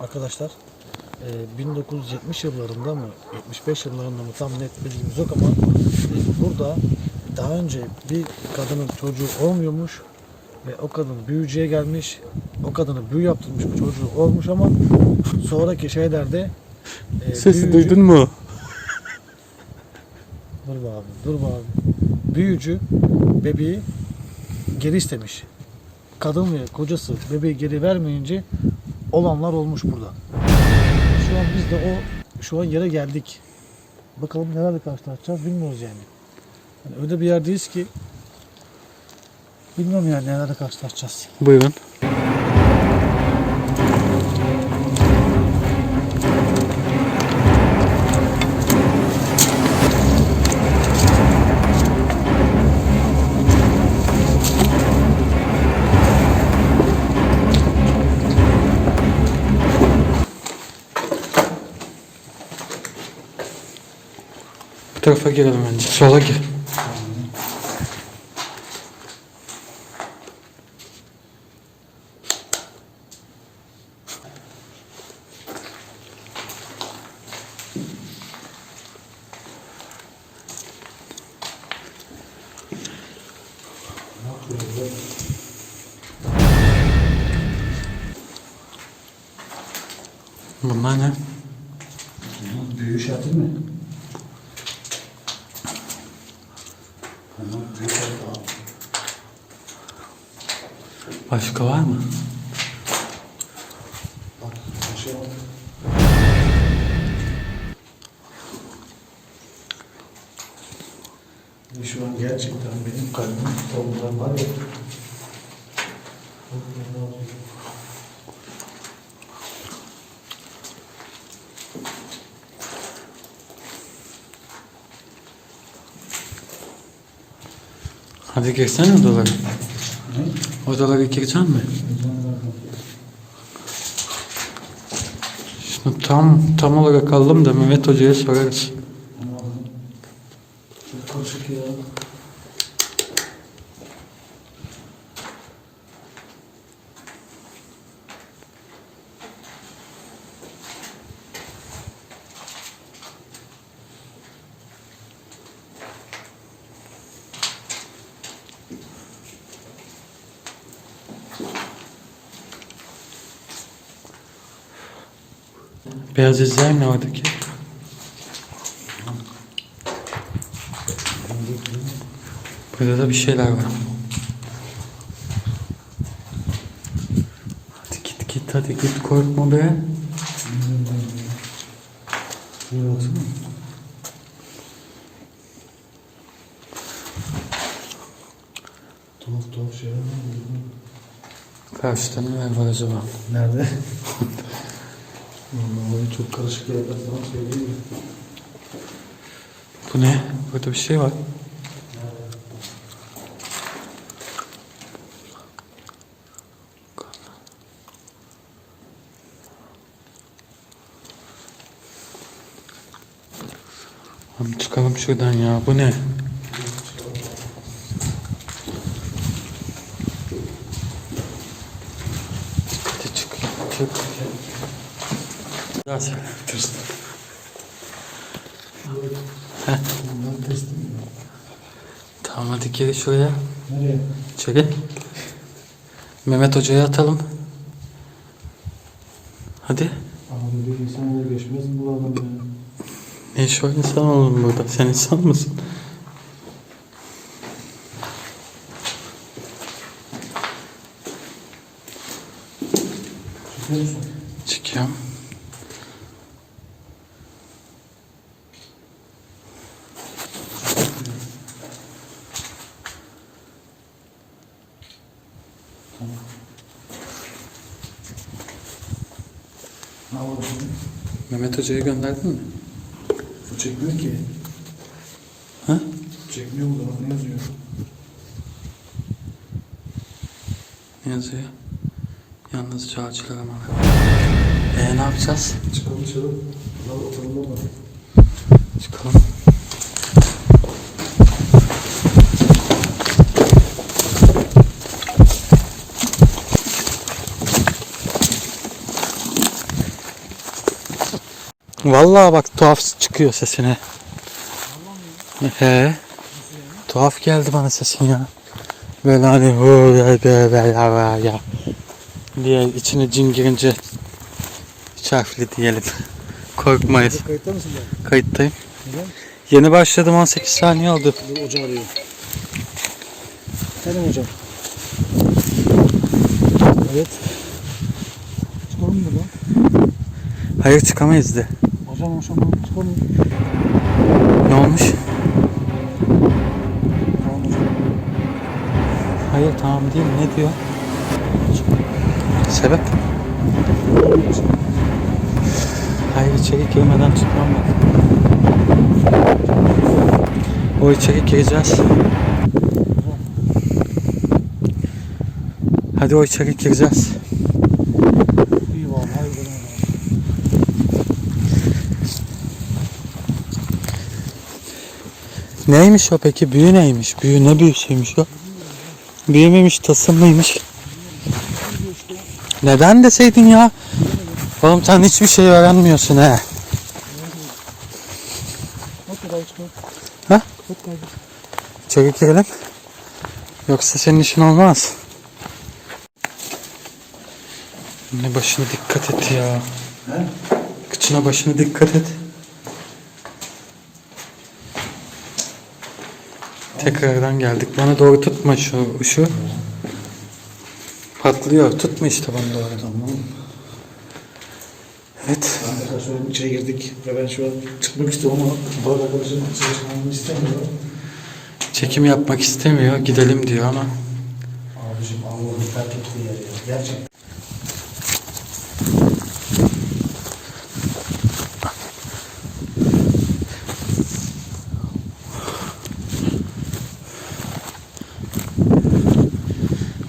arkadaşlar e, 1970 yıllarında mı 75 yıllarında mı tam net bilgimiz yok ama e, burada daha önce bir kadının çocuğu olmuyormuş ve o kadın büyücüye gelmiş o kadını büyü yaptırmış bu çocuğu olmuş ama sonraki şeylerde e, Sesi büyücü- duydun mu? Dur be abi, dur be abi. Büyücü bebeği geri istemiş. Kadın ve kocası bebeği geri vermeyince olanlar olmuş burada. Şu an biz de o şu an yere geldik. Bakalım nelerle karşılaşacağız bilmiyoruz yani. yani öyle bir yerdeyiz ki bilmiyorum yani nelerle karşılaşacağız. Buyurun. Tarafa girelim bence. Sola gir. Bunlar ne? Büyü işareti mi? büyü işareti Başka var mı? Şu an gerçekten benim kalbim tavuklar var ya. Hadi girsene odalara. Odalara gireceksin mi? Şunu tam tam olarak aldım da Mehmet Hoca'ya sorarız. Çok karışık ya. Beyaz izler ne oradaki? Burada da bir şeyler var. Hadi git git hadi git korkma be. Şuraya baksana. Tuhaf tuhaf şeyler var. burada. Karşıda neler var acaba? Nerede? Çok karışık yerler sana söyleyeyim mi? Bu ne? Burada bir şey var. Oğlum çıkalım şuradan ya. Bu ne? Bundan mi? Tamam hadi geri şuraya. Nereye? İçeri. Mehmet Hoca'ya atalım. Hadi. Ama bir insan öyle geçmez mi bu adam ya? Ne var insan oğlum burada? Sen insan mısın? Çıkıyor musun? Çıkıyorum. Ne var şimdi? Hoca'yı gönderdin mi? Bu çekmiyor ki. Ha? Çekmiyor bu da bak ne yazıyor? Ne yazıyor? Yalnızca ağaçlar ama. Ee ne yapacağız? Çıkalım dışarı. Lan oturalım orada. Çıkalım. Vallahi bak tuhaf çıkıyor sesine. He. Tuhaf geldi bana sesin ya. Böyle hani ya. Diye içine cin girince üç harfli diyelim. Korkmayız. Kayıtta mısın ben? Kayıttayım. Neden? Yeni başladım 18 saniye oldu. Dur hocam arıyor. Efendim hocam. Evet. Çıkalım mı buradan? Hayır çıkamayız de. Hocam hocam ben çıkalım. Ne olmuş? Tamam hocam. Hayır tamam değil ne diyor? Sebep? Hayır içeri girmeden çıkmam lazım. O içeri gireceğiz. Hadi o içeri gireceğiz. İyi vallahi hayır dedim hocam. Neymiş o peki? Büyü neymiş? Büyü ne büyüsüymüş o? Büyü müymüş, tasım mıymış? Neden deseydin ya? Oğlum sen hiçbir şey öğrenmiyorsun he. Ha? İçeri girelim. Yoksa senin işin olmaz. Ne başına dikkat et ya. He? Kıçına başına dikkat et. Tekrardan geldik. Bana doğru tutma şu şu. Patlıyor. Tutma işte bana doğru. Tamam. Evet. Arkadaşlar içeri girdik ve ben şu an çıkmak istiyorum ama bu arkadaşım içeri çıkmamı istemiyor. Çekim yapmak istemiyor. Gidelim diyor ama. Abicim Allah'ın terk ettiği yer ya. Gerçekten.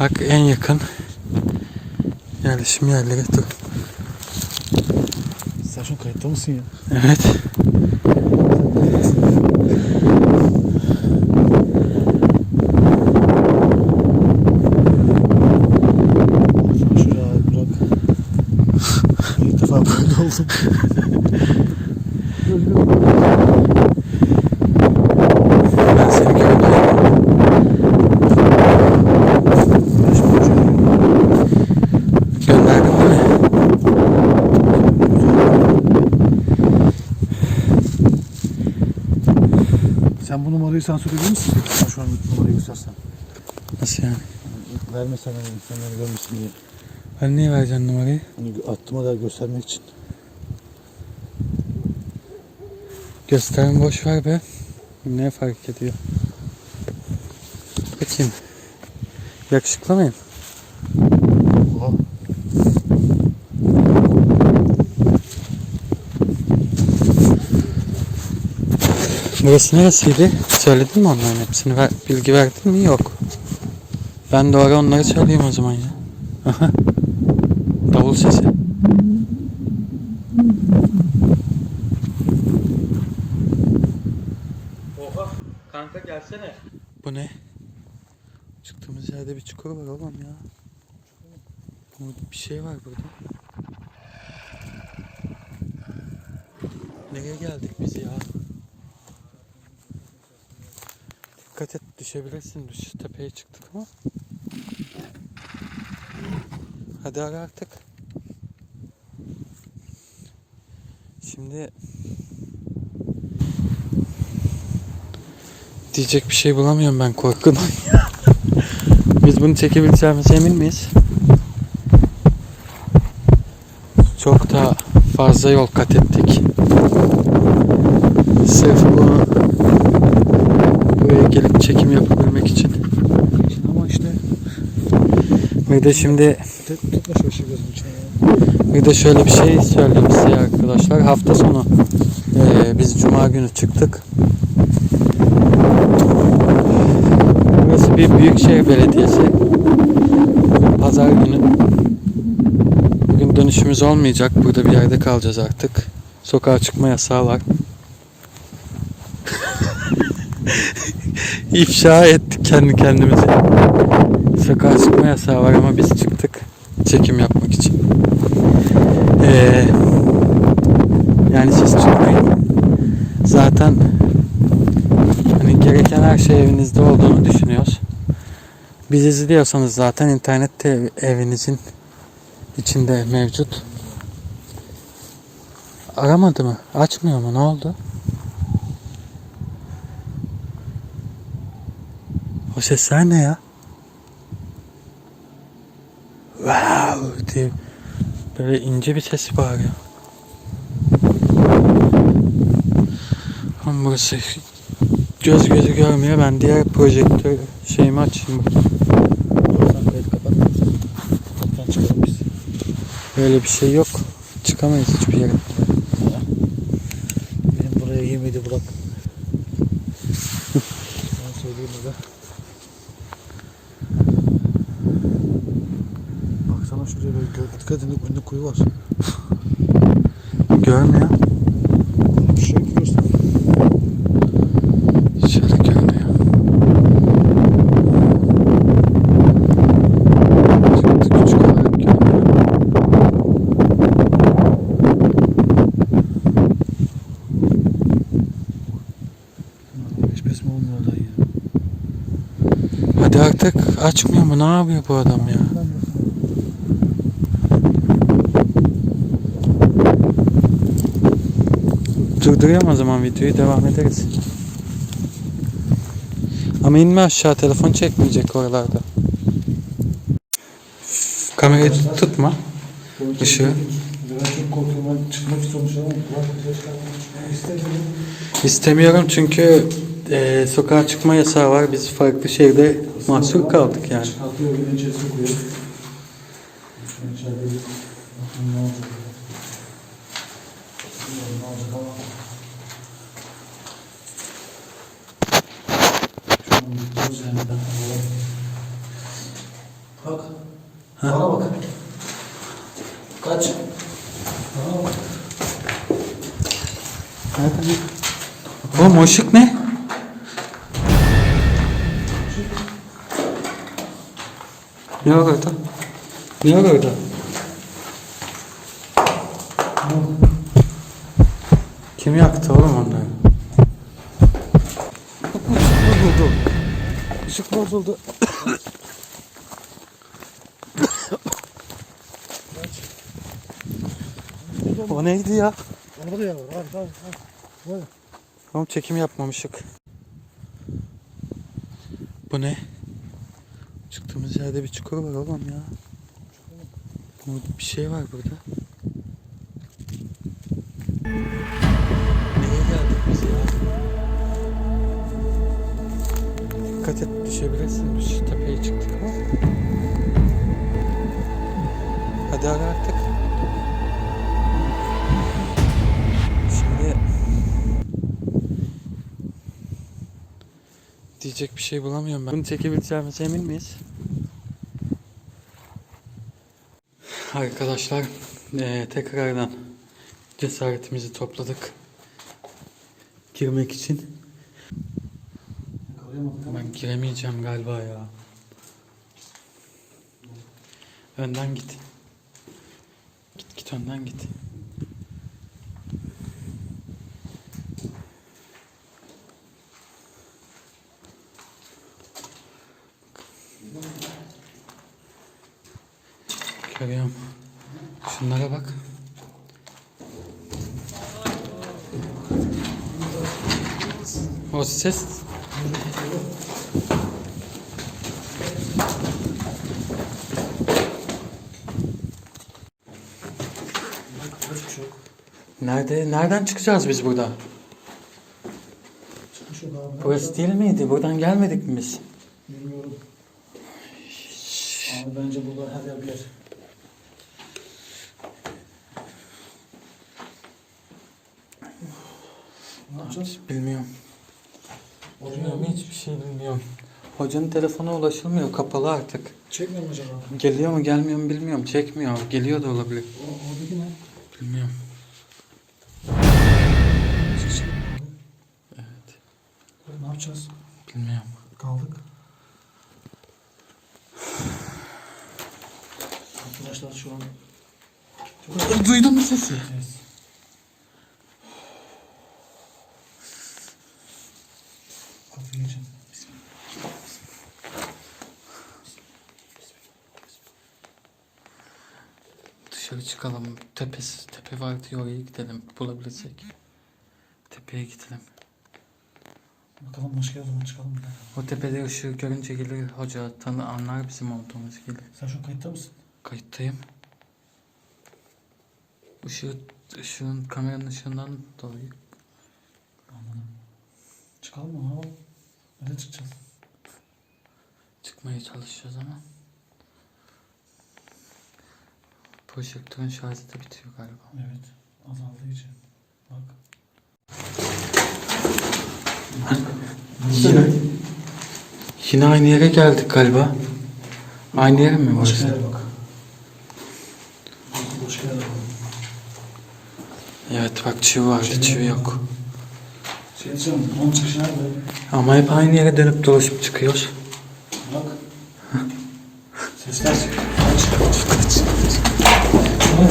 Bak en yakın yerleşim yerleri dur. Sen şu kayıtta mısın ya? Evet. Şuraya bırak. İlk defa böyle oldum. Ben seni gördüm. Gönderdim mi? Sen bu numarayı sansür edebilir misin? Sen şu an numarayı göstersen. Nasıl yani? Vermesen hani insanları görmesin diye. Ben niye vereceksin numarayı? Hani attığıma da göstermek için. Gösterin boş ver be. Ne fark ediyor? Bakayım. Yakışıklı mıyım? Burası neresiydi? Söyledin mi onların hepsini? Ver, bilgi verdin mi? Yok. Ben doğru onları söyleyeyim o zaman ya. Aha. Davul sesi. Oha. Kanka gelsene. Bu ne? Çıktığımız yerde bir çukur var oğlum ya. Bir şey var burada. Nereye geldik biz ya? Dikkat et düşebilirsin. Düş tepeye çıktık ama. Hadi artık. Şimdi diyecek bir şey bulamıyorum ben korkudan. Biz bunu çekebileceğimize emin miyiz? Çok da fazla yol kat ettik. Sırf bu çekim yapabilmek için. Ama işte Bir de şimdi bir de şöyle bir şey söyleyeyim size arkadaşlar. Hafta sonu eee, biz cuma günü çıktık. Burası bir büyükşehir belediyesi. Pazar günü. Bugün dönüşümüz olmayacak. Burada bir yerde kalacağız artık. Sokağa çıkma yasağı var. İfşa ettik kendi kendimizi. Sokağa çıkma yasağı var ama biz çıktık. Çekim yapmak için. Ee, Yani siz çıkmayın. Zaten hani gereken her şey evinizde olduğunu düşünüyoruz. Biz izliyorsanız zaten internette ev- evinizin içinde mevcut. Aramadı mı? Açmıyor mu? Ne oldu? O sesler ne ya? Wow diye böyle ince bir ses bağırıyor. Ama burası göz gözü görmüyor. Ben diğer projektör şeyimi açayım. Böyle bir şey yok. Çıkamayız hiçbir yere. Benim buraya yemedi bırak. ben söyleyeyim burada. Böyle gö- dikkat edin önünde kuyu var. Görmüyor. Bir şey yapıyorsun. Şöyle görmüyor. Çıktı küçük olarak görmüyor. Hiç pes mi olmuyor lan ya? Hadi artık açmıyor mu? Ne yapıyor bu adam ya? Durduruyorum o zaman videoyu devam ederiz. Ama inme aşağı telefon çekmeyecek oralarda. Kamerayı tutma. Işığı. İstemiyorum çünkü e, sokağa çıkma yasağı var. Biz farklı şehirde mahsur kaldık yani. Çıkartıyor beni içeri sokuyor. Şu an içeride bir... Bakın ne olacak? Bilmiyorum ne olacak ama... Şu an gidiyoruz yani. Bak. Bana bak. Kaç. Bak. Oğlum o ışık ne? Ne var orada? Ne var orada? Kim yaktı oğlum onları? Işık bozuldu. Işık bozuldu. Neydi ya? Orada ya var. Hadi hadi hadi. Oğlum çekim yapmamışık. Bu ne? Çıktığımız yerde bir çukur var oğlum ya. Bir şey var burada. Neye geldik biz ya? Dikkat et düşebilirsin. Şu tepeye çıktık ama. Hadi ara artık. Diyecek bir şey bulamıyorum ben. Bunu çekebileceğimize emin miyiz? Arkadaşlar eee, tekrardan cesaretimizi topladık. Girmek için. Ben giremeyeceğim galiba ya. Önden git. Git git önden git. Görüyorum. Şunlara bak. O ses. Nerede? Nereden çıkacağız biz burada? Burası değil miydi? Buradan gelmedik mi biz? Bilmiyorum. Abi bence burada her yer bir yer. Yapacağız? Bilmiyorum. Bilmiyorum hiçbir şey bilmiyorum. Hocanın telefona ulaşılmıyor. Kapalı artık. Çekmiyor mu acaba? Geliyor mu gelmiyor mu bilmiyorum. Çekmiyor. Geliyor da olabilir. O, oradaki ne? Bilmiyorum. Evet. Ne yapacağız? Bilmiyorum. Kaldık. Arkadaşlar şu an Duydun mu sesi? Yes. Çıkalım. Tepesi, tepe var diyor oraya gidelim bulabilirsek. Tepeye gidelim. Bakalım başka zaman çıkalım bir daha. O tepede ışığı görünce gelir hoca tanı anlar bizim olduğumuz gelir. Sen şu kayıtta mısın? Kayıttayım. Işığı, ışığın kameranın ışığından dolayı. Anladım. Çıkalım mı? Nereye çıkacağız? Çıkmaya çalışacağız ama. Projektörün şarjı da bitiyor galiba. Evet. Azaldığı için. Bak. Yine, yine aynı yere geldik galiba. Aynı yere mi Başka yere bak. Başka yere bak. Evet bak çivi var, çivi yok. Şey diyeceğim. Onun çıkışı nerede? Ama hep aynı yere dönüp dolaşıp çıkıyoruz.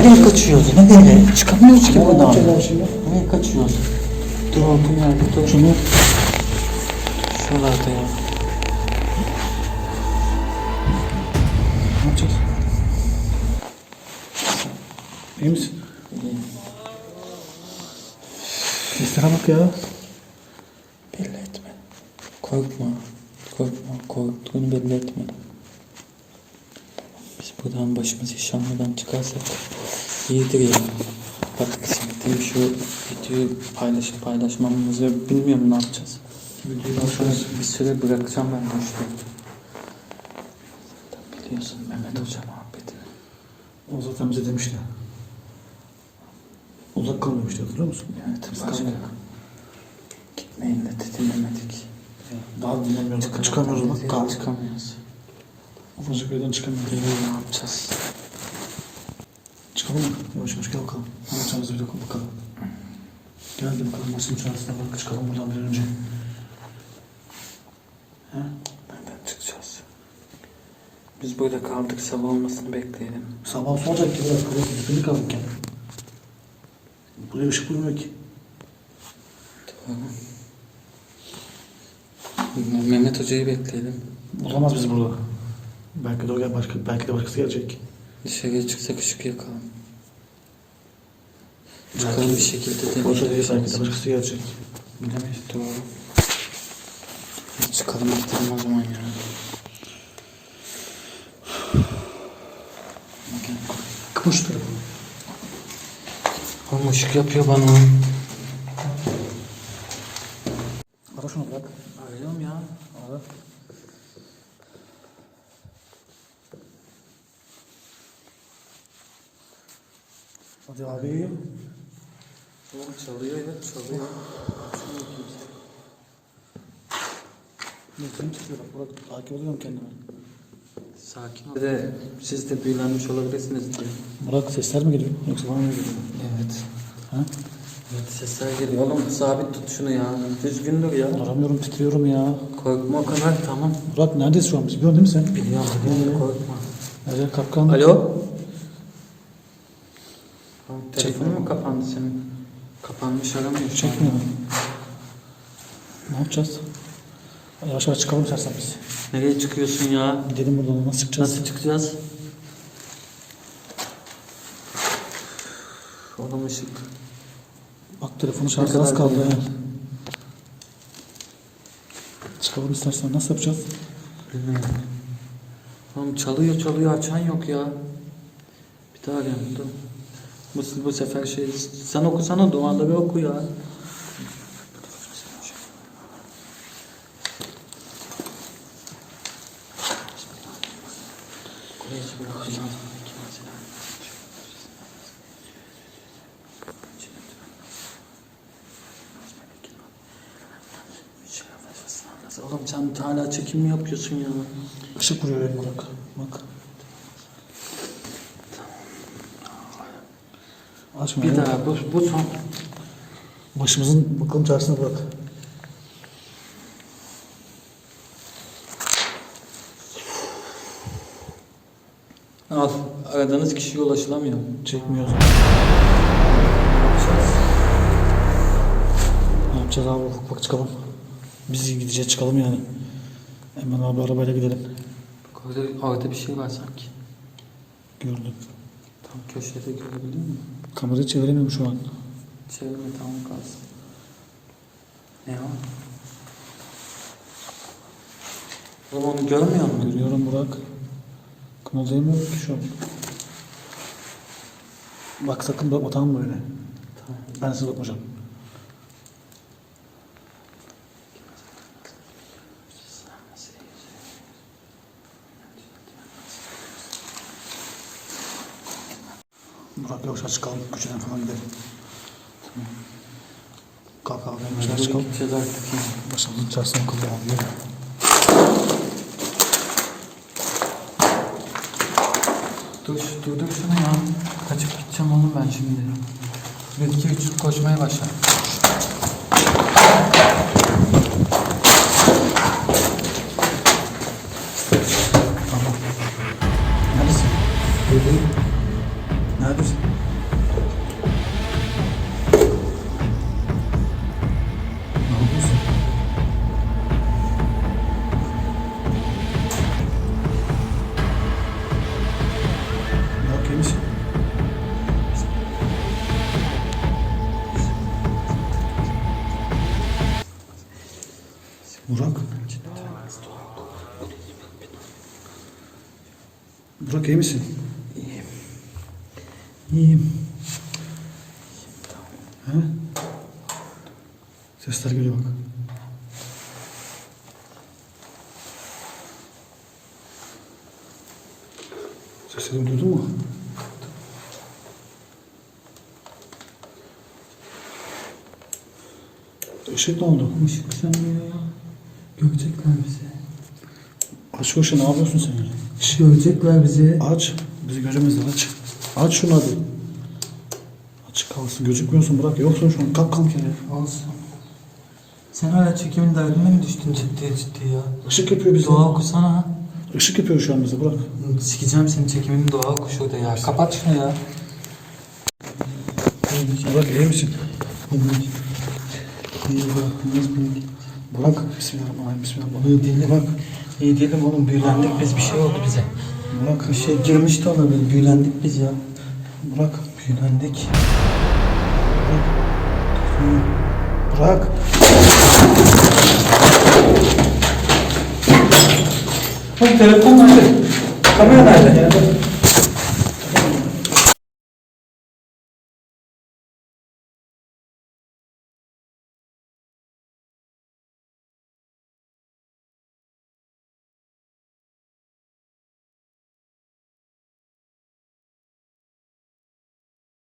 Nereye kaçıyoruz? Nereye? Çıkamıyoruz ki Ne buradan. Nereye kaçıyoruz? Dur olduğum yerde dur. Şunu. Şuralarda ya. Ne yapacağız? İyi misin? Seslere bak ya. Belli etme. Korkma. Korkma. Korktuğunu belli etme. Biz buradan başımız iş almadan çıkarsak iyidir ya. Bak şimdi şu videoyu paylaşıp paylaşmamızı bilmiyorum ne yapacağız. Videoyu şöyle bir süre bırakacağım ben boşta. Zaten biliyorsun Mehmet Hoca muhabbetini. O zaten bize demişti. Uzak kal demişti hatırlıyor musun? Evet kalmadık. Gitmeyin de dinlemedik. Daha dinlemiyoruz. Çıkamıyoruz bak. Kaldık. Çıkamıyoruz. Ufacık çıkamıyoruz. Bilmiyorum ne yapacağız. Çıkalım mı? Yavaş yavaş gel bakalım. Ne yapacağımızı bir de bakalım. Gel de bakalım nasıl çaresine bak. Çıkalım buradan bir önce. He? Nereden çıkacağız? Biz burada kaldık sabah olmasını bekleyelim. Sabah olacak ki biraz kırık üstünü kaldık yani. Buraya ışık vurmuyor ki. Doğru. Mehmet Hoca'yı bekleyelim. Bulamaz biz burada. Belki de o gel başka, belki de başkası gelecek. Dışarıya çıksak ışık yakalım. Çıkalım bir şekilde Boşa değil belki de başkası gelecek. Bilemeyiz. Doğru. Çıkalım gidelim o zaman ya. Kıpış telefonu. Oğlum ışık yapıyor bana. Ara şunu bırak. Arıyorum ya. Ara. Hadi abi. Oğlum çalıyor ya çalıyor. Nefesim titriyor bak Burak. Takip ediyorum kendimi. Sakin ol. De siz de büyülenmiş olabilirsiniz diye. Burak sesler mi geliyor? Yoksa bana mı geliyor? Evet. Ha? Evet sesler geliyor. Oğlum sabit tut şunu ya. Düzgün dur ya. Duramıyorum titriyorum ya. Korkma o kadar tamam. Burak neredeyiz şu an biz? Biliyorsun değil mi sen? Biliyorum biliyorum korkma. Nerede kapkan? Alo? Telefonun mu kapandı senin? Kapanmış aramıyor. Çekmiyor. Ne yapacağız? Yavaş yavaş çıkalım istersen biz. Nereye çıkıyorsun ya? Gidelim buradan nasıl çıkacağız? Nasıl çıkacağız? Oğlum ışık. Bak telefonu şarjı az kaldı. ha. Çıkalım istersen nasıl yapacağız? Bilmiyorum. Oğlum çalıyor çalıyor açan yok ya. Bir daha arayalım dur. Bu, bu sefer şey sen okusana duaları oku ya. Oğlum sen hala çekim mi yapıyorsun ya? Işık vuruyor Burak. Bak. Açma Bir daha bu, bu son. Başımızın bakalım çaresine bırak. Al. Aradığınız kişiye ulaşılamıyor. Çekmiyoruz. Ne yapacağız abi? Ufak ufak çıkalım. Biz gideceğiz çıkalım yani. Hemen abi arabayla gidelim. Bak orada, orada bir şey var sanki. Gördüm. Tam köşede görebilir miyim? Kamerayı çeviremiyorum şu an. Çevirme tamam kalsın. Ne o? Oğlum onu görmüyor musun? Görüyorum Burak. Kımıldayamıyorum ki şu an. Bak sakın bakma tamam mı öyle? Tamam. Ben size bakmayacağım. Burak yoksa çıkalım köşeden falan gidelim. Kalk abi ben dışarı çıkalım. gideceğiz artık ya. Başımızın çarşısına kıldı abi. Yürü. Dur, durdur şunu ya. Kaçıp gideceğim oğlum ben şimdi. Bir iki üç koşmaya başla. Tamam. He? Sesler geliyor bak. Sesleri duydun mu? Işık ne oldu? Işık sönmüyor ya. Görecekler bizi. Aç şu ışığı ne yapıyorsun sen ya? Görecekler bizi. Aç. Bizi göremezler aç. Aç şunu hadi. Kalsın. Gözükmüyorsun bırak. Yoksun şu an. Kalk kalk yere. Olsun. Sen hala çekimin derdine mi düştün ciddi ciddi ya? Işık yapıyor bize. Dua okusana. Işık yapıyor şu an bize bırak. Sikeceğim senin çekiminin dua oku şurada ya. Kapat şunu ya. Burak iyi misin? İyi bak. Burak. Bismillahirrahmanirrahim. Bismillahirrahmanirrahim. İyi değilim. Burak. İyi değilim oğlum büyülendik biz bir şey oldu bize. Burak. Bir şey girmiş de olabilir büyülendik biz ya. Burak. Büyülendik. Burak. Oğlum telefon nerede? Kamera nerede?